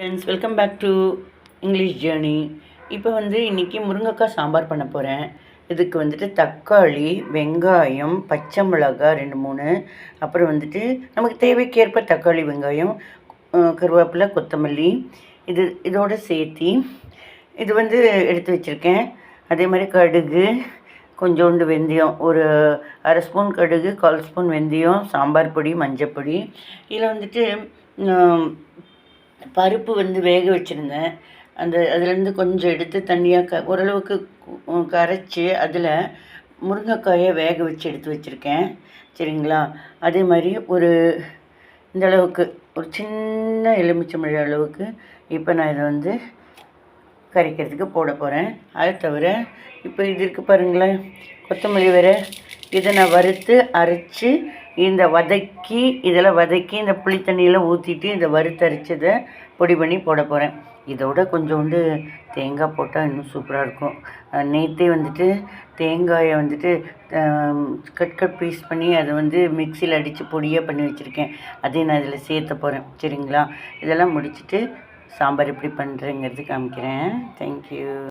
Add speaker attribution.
Speaker 1: Friends welcome back to English journey இப்போ வந்து இன்றைக்கி முருங்கைக்காய் சாம்பார் பண்ண போகிறேன் இதுக்கு வந்துட்டு தக்காளி வெங்காயம் பச்சை மிளகாய் ரெண்டு மூணு. அப்புறம் வந்துட்டு நமக்கு தேவைக்கேற்ப தக்காளி வெங்காயம் கருவேப்பிலை கொத்தமல்லி இது இதோட சேர்த்தி இது வந்து எடுத்து வச்சுருக்கேன். அதே மாதிரி கடுகு கொஞ்சோண்டு வெந்தயம் ஒரு அரை ஸ்பூன் கடுகு கால் ஸ்பூன் வெந்தயம் சாம்பார் பொடி மஞ்சப்பொடி இதில் வந்துட்டு பருப்பு வந்து வேக வச்சுருந்தேன். அந்த அதுலேருந்து கொஞ்சம் எடுத்து தண்ணியாக க ஓரளவுக்கு கரைச்சி அதில் முருங்கைக்காயை வேக வச்சு எடுத்து வச்சுருக்கேன். சரிங்களா? அதே மாதிரி ஒரு இந்த அளவுக்கு ஒரு சின்ன எலுமிச்சம்பழ அளவுக்கு இப்போ நான் இதை வந்து கரைக்கிறதுக்கு போட போகிறேன். அதை தவிர இப்போ இது இருக்குது பாருங்களேன் கொத்தமல்லி வேற. இதை நான் வறுத்து அரைச்சி இந்த வதக்கி இதில் வதக்கி இந்த புளி தண்ணியில் ஊற்றிட்டு இந்த வறுத்தரைச்சதை பொடி பண்ணி போட போகிறேன் இதோட கொஞ்சோண்டு தேங்காய் போட்டால் இன்னும் சூப்பராக இருக்கும். நேற்றே வந்துட்டு தேங்காயை வந்துட்டு கட் கட் பீஸ் பண்ணி அதை வந்து மிக்சியில் அடித்து பொடியாக பண்ணி வச்சுருக்கேன். அதையும் நான் இதில் சேர்த்த போகிறேன் சரிங்களா? இதெல்லாம் முடிச்சுட்டு சாம்பார் எப்படி பண்ணுறேங்கிறது காமிக்கிறேன். தேங்க்யூ